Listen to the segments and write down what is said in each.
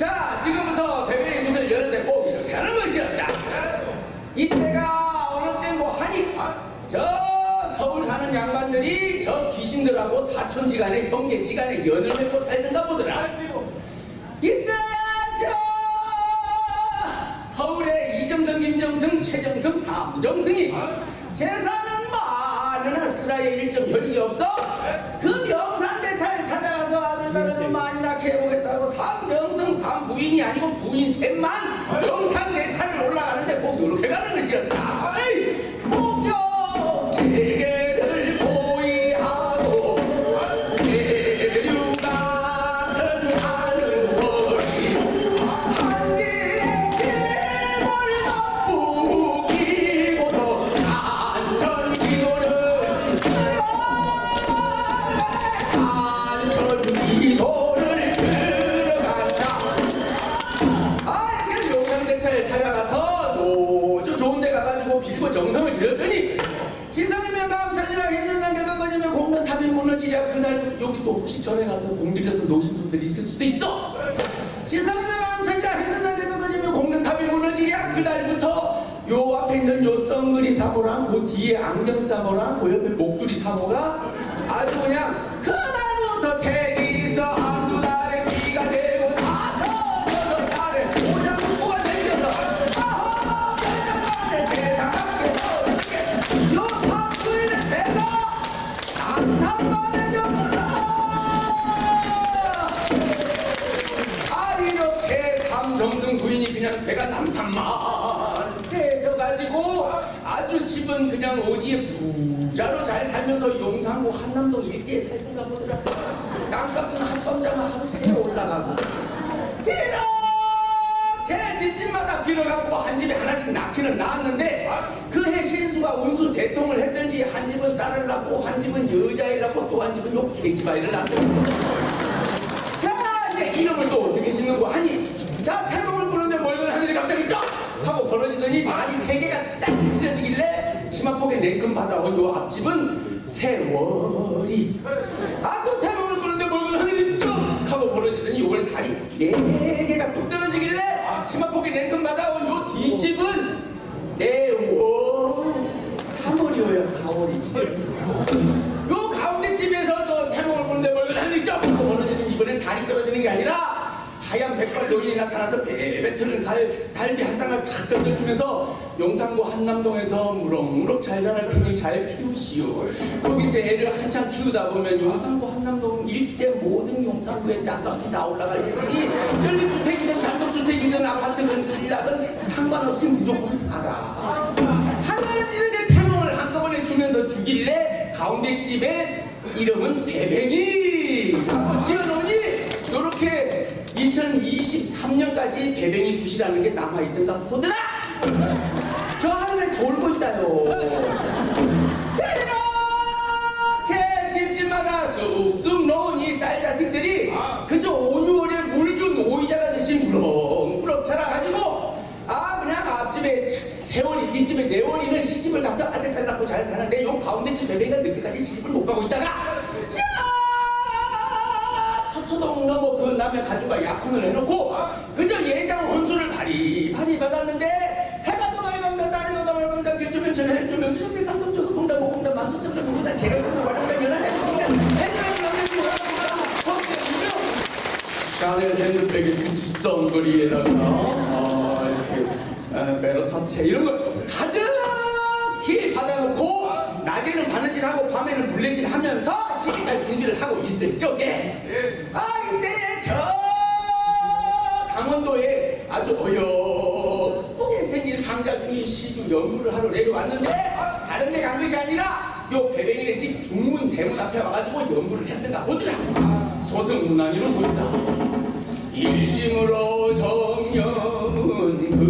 자, 지금부터 베베의 굿을 여는데 꼭 이렇게 하는 것이었다. 이때가 어느 때뭐 하니? 저 서울 사는 양반들이 저 귀신들하고 사촌지간에 형제지간에 연을 맺고 살던가 보더라. 이때 저 서울의 이정성, 김정승, 최정승, 사무정승이 제사는 많은 아스라의 일정 혈육이 없어 그 아니고 부인 셋만 명산대차를 올라가는데 꼭 이렇게 가는 것이었다 뒤에 안경 사모랑 그 옆에 목도리 사모가 아주 그냥 살면서 용산구 한남동 일대에 살던가 보더라. 땅값은 한밤자만 하루 세에 올라가고. 이렇게 집집마다 빌어갖고 한 집에 하나씩 낳기는 낳았는데 그해 신수가 운수 대통을 했든지 한 집은 딸을 낳고 한 집은 여자애를 낳고 또 한 집은 요 계집아이를 낳고 자 이제 이름을 또 어떻게 짓는 거 하니? 자 태몽을 부는데 멀건 하늘이 갑자기 쩍 하고 벌어지더니 말이 세 개가 쫙 찢어지길래 치마폭에 냉큼 받아온 요 앞집은 세월이 아또 태몽을 부는데 멀건 하늘이 쩍 하고 벌어지더니 요번에 다리 네 개가 뚝 떨어지길래 치마폭에 냉큼 받아온 요 뒷집은 네월 3월이어야 4월이지. 요 가운데 집에서 또 태몽을 보는데 멀건 하늘이 쩍 하고 벌어지는 이번엔 달이 떨어지는 게 아니라 하얀 백발 노인이 나타나서 베베트는 달, 달비 한 쌍을 탁 던져주면서 용산구 한남동에서 무럭무럭 잘 자랄 테니 잘 키우시오. 거기서 애를 한참 키우다 보면 용산구 한남동 일대 모든 용산구의 땅값이 다 올라갈 것이니 연립주택이든 단독주택이든 아파트든 빌라든 상관없이 무조건 살아 하는 이렇게 태몽을 한꺼번에 주면서 주길래 가운데 집에 이름은 라고 지어놓으니 요렇게 2023년까지 배뱅이 굿이라는 게 남아있던가 보더라! 저 하루에 졸고 있다요. 이렇게 집집마다 쑥쑥 놓은 이 딸 자식들이 그저 5, 6월에 물 준 오이자가 듯이 무럭무럭 자라가지고 아 그냥 앞집에 세월이 뒷집에 네월이는 시집을 가서 아들 딸 낳고 잘 사는데 요 가운데 집 베베가 늦게까지 시집을 못 가고 있다가 자 서초동 넘어 그 남의 가족과 약혼을 해놓고 그저 예장 혼수를 바리바리 받았는데 해가 도다이방다. 날이 도다이방다. 길주면 전해를 주면 주변 삼동주 흑공다 목공다 만수천사 누구다 재력공다 와룡다 연하자 중다 행간이 남는 샤넬 핸드백에 구찌 썬거리에다가 아, 이렇게 아, 메로사체 이런 걸 가득 바느질하고 밤에는 물레질하면서 시기갈 준비를 하고 있을 적에 아 이때 저 강원도에 아주 어여쁘게 생긴 상자 중이 시주 연구를 하러 내려왔는데 다른 데 간 것이 아니라 요 배뱅이네 집 중문 대문 앞에 와가지고 연구를 했던가 보더라. 소승문안이로 소리다. 일심으로 정령은 등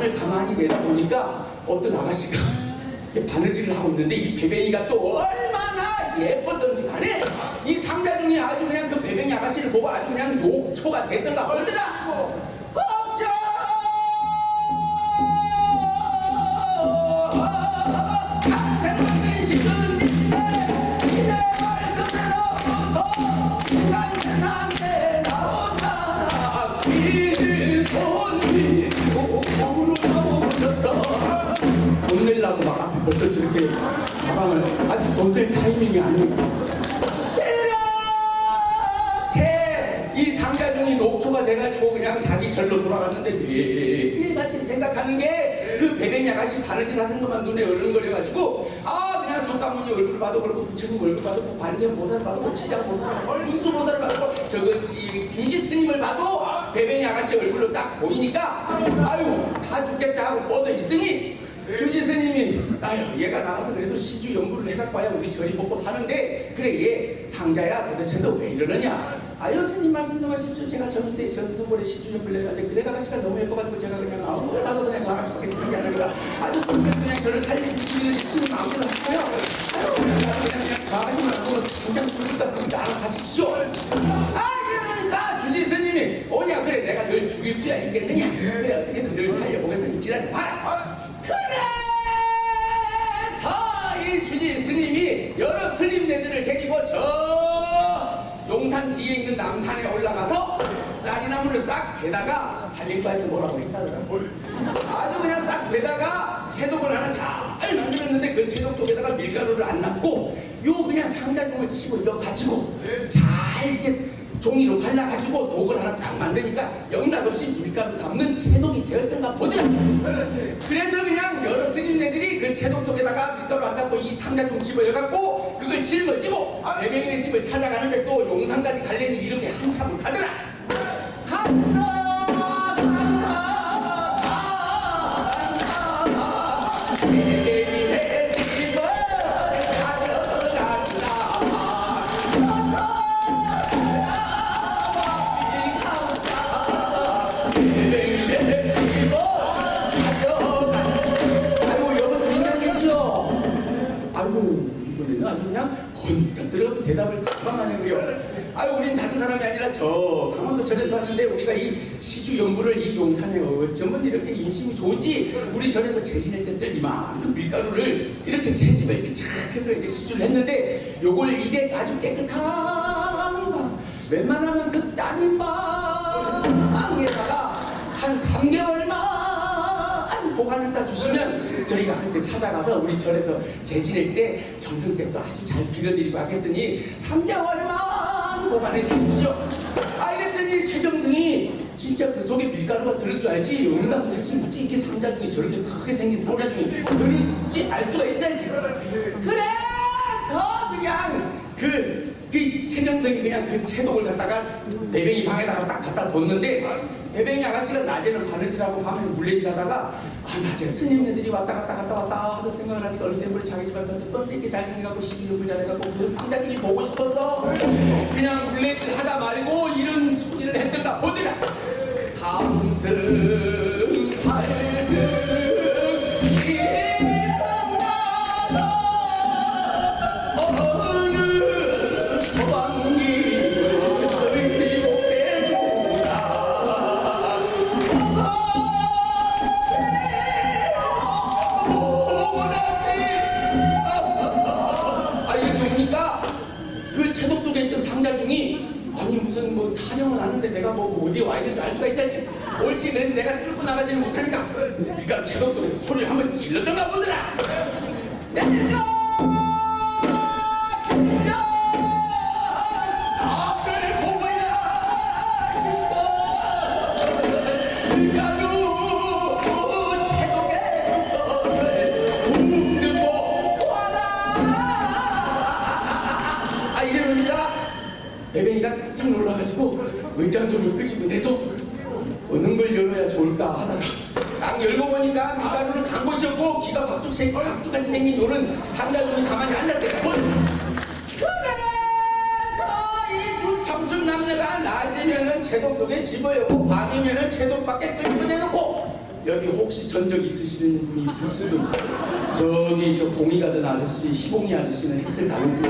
안을 가만히 내다보니까 어떤 아가씨가 바느질을 하고 있는데 이 배뱅이가 또 얼마나 예뻤던지 간에 이 상자 중에 아주 그냥 그 배뱅이 아가씨를 보고 아주 그냥 욕초가 됐던가 그러더라 저렇게 가방을 아직 돈될 타이밍이 아니에요. 이렇게 이 상자 중이 녹초가 돼가지고 그냥 자기 절로 돌아갔는데 매일같이 생각하는 게그 배뱅이 아가씨 바느질 하는 것만 눈에 어른거려가지고 아 그냥 성가모니 얼굴을 봐도 그렇고 부처님 얼굴 봐도 뭐 관세음 보살을 봐도 뭐 지장 보살을 봐도 문수 보살을 봐도 저거 지 주지 스님을 봐도 배뱅이 아가씨 얼굴로 딱 보이니까 아유 다 죽겠다 하고 뻗어 있으니 주지 스님이 아유 얘가 나가서 그래도 시주 연구를 해갖고 봐야 우리 저리 먹고 사는데 그래 얘 상자야. 도대체 너 왜 이러느냐? 아유 스님 말씀 좀 하십시오. 제가 저녁 때 전승골에 시주 연구를 했는데 그대 아가씨가 너무 예뻐가지고 제가 그냥 아무 나도 그냥 그 아가씨밖에 생각이 안 나니까 아주 스님께서 그냥 저를 살리는 스님 아무데나 하시고요. 아유 그냥 그냥 그 아가씨만 보고 당장 죽을까 그니까 알아서 하십시오. 아 그러니까 주지 스님이 오냐? 그래 내가 널 죽일 수야 있겠느냐? 그래 어떻게든 널 살려보겠으니 기다려봐 여러 스님네들을 데리고 저 용산 뒤에 있는 남산에 올라가서 쌀이나무를 싹 베다가 살림과에서 뭐라고 했다더라고 아주 그냥 싹 베다가 채독을 하나 잘 만들었는데 그 채독 속에다가 밀가루를 안 넣고 요 그냥 상자 종을 치고 이거 가지고 잘 이렇게 종이로 발라가지고 독을 하나 딱 만드니까 영락없이 밀가루 담는 채독이 되었던가 보더라. 그래서 그냥 여러 스님네들이 그 채독 속에다가 밀가루 안 담고 이 상자 좀 집어여갖고 그걸 짊어지고 대명인의 집을 찾아가는데 또 용산까지 갈려니 이렇게 한참을 가더라 시주 연구를 이 용산에 어쩌면 이렇게 인심이 좋은지 우리 절에서 제신할 때쓸 이만 그 밀가루를 이렇게 채집을 이렇게 쫙 해서 이제 시주를 했는데 요걸 이게 아주 깨끗한 방 웬만하면 그 따님 방에다가 한 3개월만 보관했다 주시면 저희가 그때 찾아가서 우리 절에서 재지낼 때 정성댁도 아주 잘 빌어드리고 하겠으니 3개월만 보관해 주십시오. 아 이랬더니 최정승이 진짜 그 속에 밀가루가 들을 줄 알지? 응답색지 뭐지 이게 상자 중에 저렇게 크게 생긴 상자 중에 들을지? 알 수가 있어야지. 그래서 그냥 그, 그 최정성이 그냥 그 채독을 갖다가 배뱅이 방에다가 딱 갖다 뒀는데 배뱅이 아가씨가 낮에는 바느질하고 밤에는 물레질하다가 아 낮에 스님네들이 왔다 갔다 갔다 왔다 하던 생각을 하니까 어느 때문에 자기 집에 가서 뻔되게 잘생겨갖고 시주를 잘해갖고 그 상자들이 보고 싶어서 그냥 물레질 하다 말고 이런 소리를 했던가 보더라 삼승 팔승 신성 나서 어느 서방님을 의복해주라 아 이렇게 오니까 그 채독 속에 있던 상자 중이 아니 무슨 뭐 타령은 아는데 내가 뭐, 뭐 어디에 와 있는 줄 알 수가 있었지. 옳지 그래서 내가 뚫고 나가지는 못하니까. 그러니까 채독 속에 소리를 한번 질렀던가 보더라. 내가 생긴 요는 상자 중에 가만히 앉았대 본 그래서 이 부청춘 남녀가 낮이면은 채독 속에 집어여고 밤이면은 채독 밖에 끄집어 내놓고 여기 혹시 전적 있으시는 분이 있을 수도 있어요. 저기 저 공이 가던 아저씨, 희봉이 아저씨는 다른 쓰고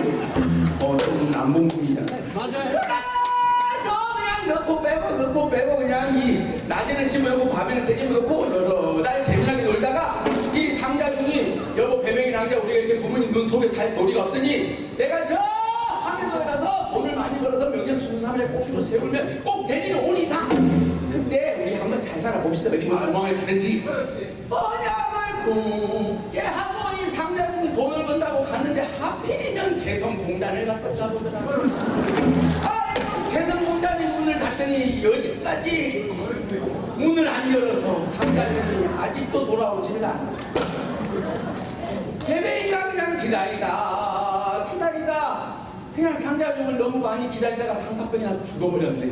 어좀 남봉꾼이잖아요. 맞아요. 그래서 그냥 넣고 빼고 넣고 빼고 그냥 이 낮에는 집어넣고 밤에는 끄집어놓고 여러 날 재미나게 양자 우리가 이렇게 부모님 눈 속에 살 도리가 없으니 내가 저 황해도에 가서 돈을 많이 벌어서 명년 순수삼에 목표로 세우면 꼭 대리로 오리다. 그때 우리 한번 잘 살아봅시다. 어디로 뭐 도망을 가는지. 번역을 굳게 하고 이 상장이 돈을 번다고 갔는데 하필이면 개성공단을 갖다 잡으더라고요. 아 개성공단이 문을 닫더니 여지까지 문을 안 열어서 상장이 아직도 돌아오지를 않아. 배배이가 그냥 기다리다. 기다리다. 그냥 상자병을 너무 많이 기다리다가 상사병이 나서 죽어버렸네.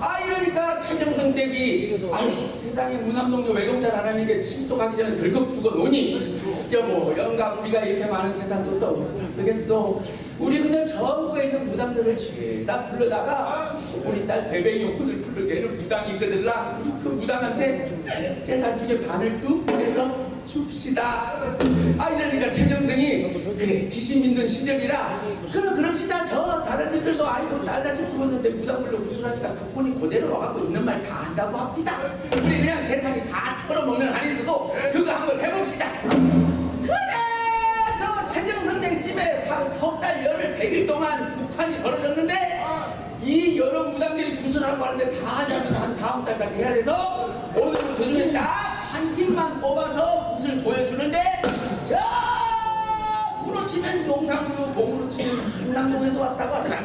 아 이러니까 최정성 댁이 아유 세상에 무남동료 외동딸 하나님께 친도 가기 전에 덜컥 죽어 노니. 여보 영감 우리가 이렇게 많은 재산 또 어디다 쓰겠어 우리 그냥 전국에 있는 무당들을 죄다 불러다가 우리 딸 배뱅이 혼을 불러내는 무당이 있거들라. 우리 그 무당한테 재산 중에 반을 뚝 해서 줍시다. 아 이러니까 최정성이 그래 귀신 믿는 시절이라 그럼 그럽시다. 저 다른 집들도 아이고 딸다시 죽었는데 무당불로 구슬하니까 그 혼이 그대로 와갖고 있는 말 다 한다고 합니다. 우리 그냥 재산이 다 털어먹는 한에서도 그거 한번 해봅시다. 그래서 최정성네 집에 석달 열흘 백일 동안 북판이 벌어졌는데 이 여러 무당들이 구슬하고 하는데 다 하자면 한 다음 달까지 해야 돼서 오늘은 그 중에 딱 한 팀만 뽑아서 붓을 보여주는데 저 구로 치면 용산구 동으로 치면 한남동에서 왔다고 하더라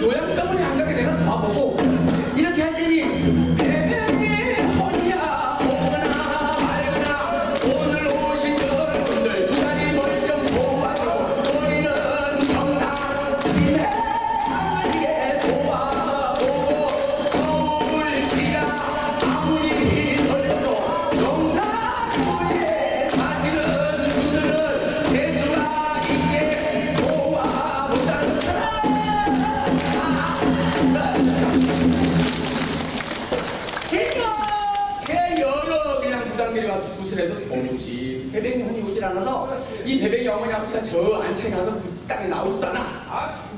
요양 않아서 이 배뱅이 어머니 아버지가 저 안채 가서 그 땅에 나오지도 않아.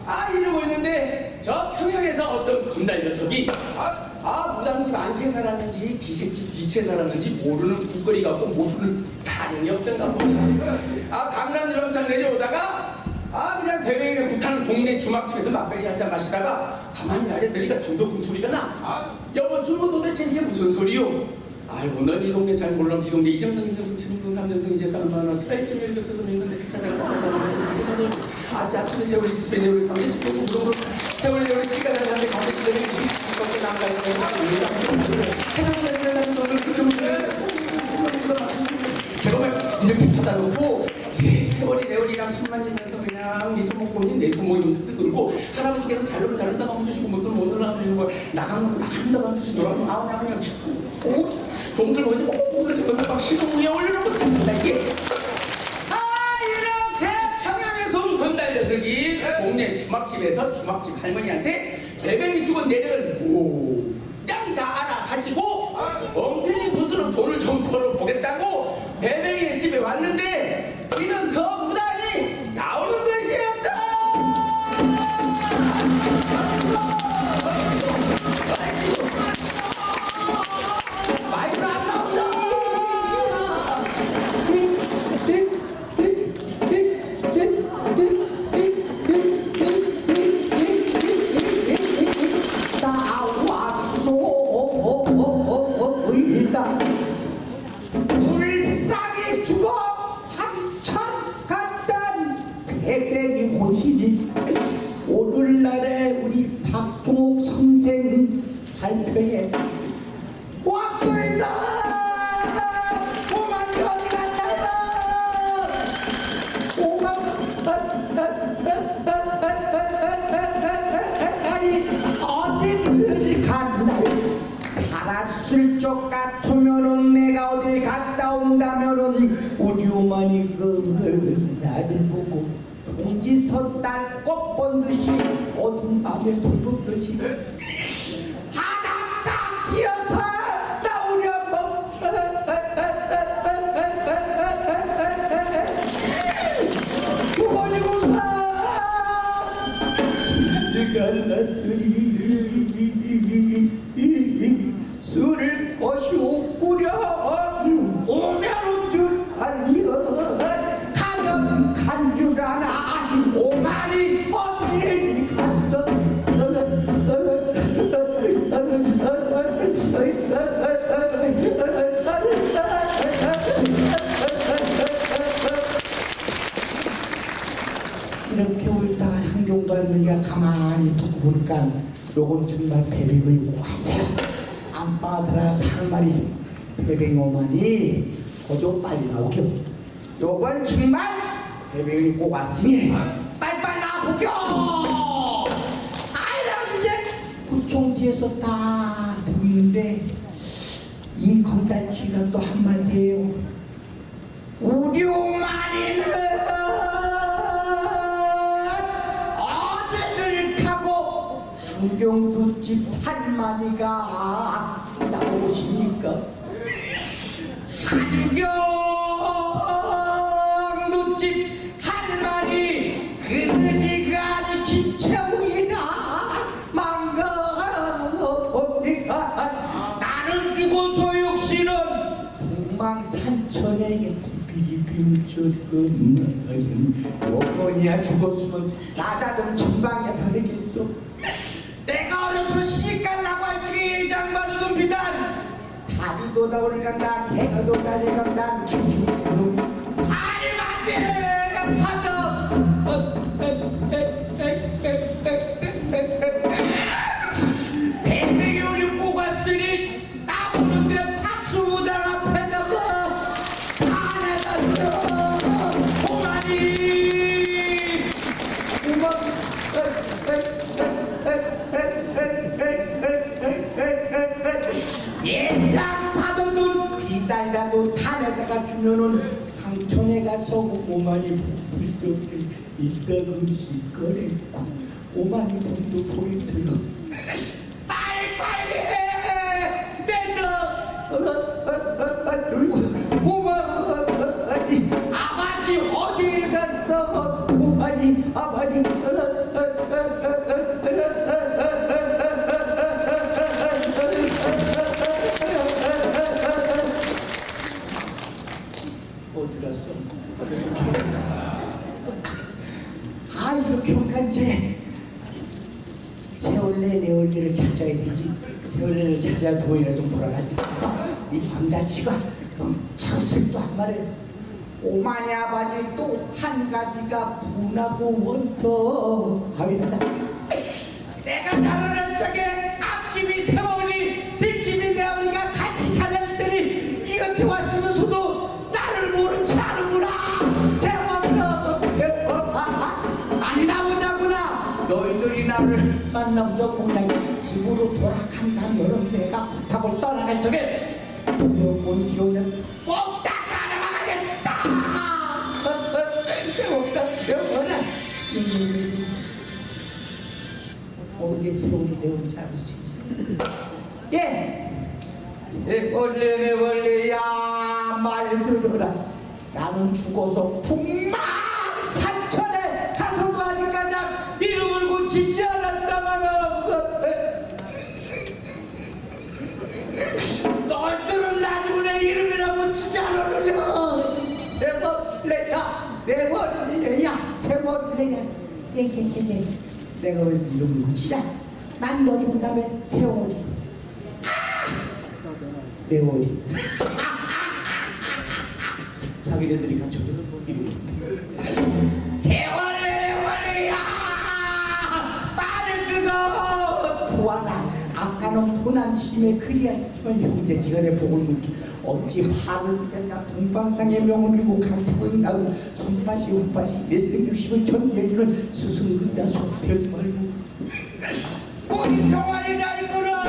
아 이러고 있는데 저 평양에서 어떤 건달 녀석이 아 무당집 안채 살았는지 기생집 뒤채 살았는지 모르는 국거리 갖고 모르는 다름이 없던가 보네 아 강산 유람차 내려오다가 아 그냥 배뱅이를 구타는 동네 주막집에서 막걸리 한 잔 마시다가 가만히 낮에 들리니까 덩덕한 소리가 나. 여보 주모 도대체 이게 무슨 소리요? 아이고 넌 이 동네 잘 몰라. 이 동네 이정성 이정성 최민성 삼정성 이제 사람 많아 스라이트 멜 없어서 믿는데 찾아가 살다가 아주 아침에 세월이 내올 밤에 지금 그런 세월이 내올 시간을 하는데 가게 집에 이렇게 나가야 제가 막 이렇게 받아놓고 예, 세월이 내월이랑 손만 지면서 그냥 네 손목 보니 내 손목이 먼저 뜨들고 할아버지께서 잘르면 잘른다 고 주시고 못 들면 못 들라고 주시고 나가면 나간다 고 주시더라고 아우 나 그냥 좀 들고 해서 꼭 웃어서 막 신호 위에 올려놓고 다 이게. 아 이렇게 평양에서 온 건달 녀석이 동네 주막집에서 주막집 할머니한테 배병이 죽은 내력을 모땅다 알아가지고 엉터리 붓으로 돈을 좀 벌어보겠다고 배병이의 집에 왔는데 동지선 딸꽃본 오마니 거저 빨리 나오겨 요건 정말 배뱅이 꼭 왔으니 빨리빨리 나보겨 아이라 이제 구청 뒤에서 딱 보이는데 이 건달치가 또 한마디예요. 우리 오마리는 한경두집 할머니가 나오십니까? 한경두집 할머니 그지간 기체우이나 망가 어디가 나는 죽어 소육씨는 북망산천에 깊이 묻혔건 어머니야. 죽었으면 나 도 다오를 간다 배가 도 다리를 간 주면은 강촌에 가서 오마니 불쪽에 있다고 시거리고 오마니 돈도 보겠어요 찾아야 도이라 좀 돌아가지. 그래서 이 관다치가 좀 쳤을 또한 말에 오마니 아버지 또 한 가지가 분하고 원터. 하면다. 내가 나를 집으로 돌아간다면 내가 부탁을 떠나갈 적에 본 기억은 없다! 가나가겠다! 없다. 영원아 어디 세월이 내 혼자 알수 예! 세벌레 내벌레야. 말 들어라. 나는 죽어서 북망 예예예예 내가 왜 이름을 고치자 난너 죽은 다음에 세월이 내 월이 자기네들이 갖춰 이름이 세월래 월래야! 말을 들어! 부하라 아까는 분한 심에 그리하지만 형제지간의 복을 묻기. 어찌 화를 내냐? 동방상의 명을 들고 강포이 나고 손바시 웃바시 일등육십을 전해주는 스승 근자 속되지 말고. 우리 병아리 날거라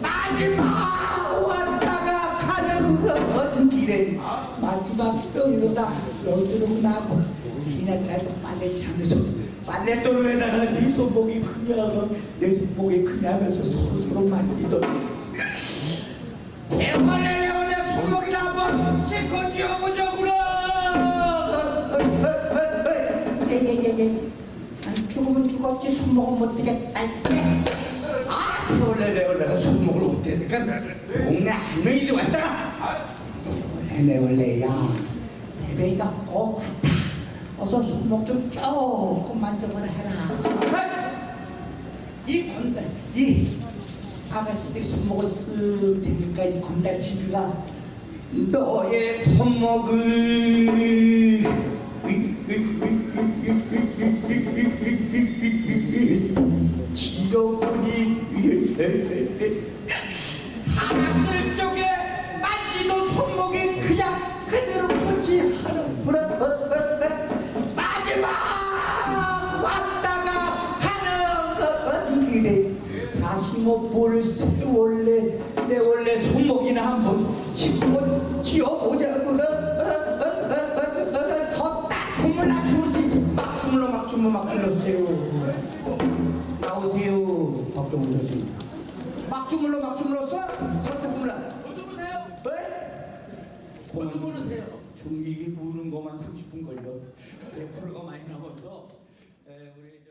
마지막 왔다가 가는 길에 마지막 병으로다 여드름 나고 시내가서 빨래 차면서 반대또로에다가 네 손목이 크냐 하면 내 손목이 크냐 하면서 서로서로 만지던 제발 내려오 내 손목이나 한번 실컷 지어보자구나. 예예예예. 난 죽으면 죽었지 손목은 못 되겠다 아 세월래 내월래가 손목을 못 되니까 동네 한 명이 왔다가 세월래 내월래야. 대배가 꼭 어서 손목 좀 조금 만져보라 해라. 이 건달, 이 아가씨들이 손목을 쓱 대니까 이 건달 지비가 너의 손목을. 예, 100%가 많이 나와서 예, 우리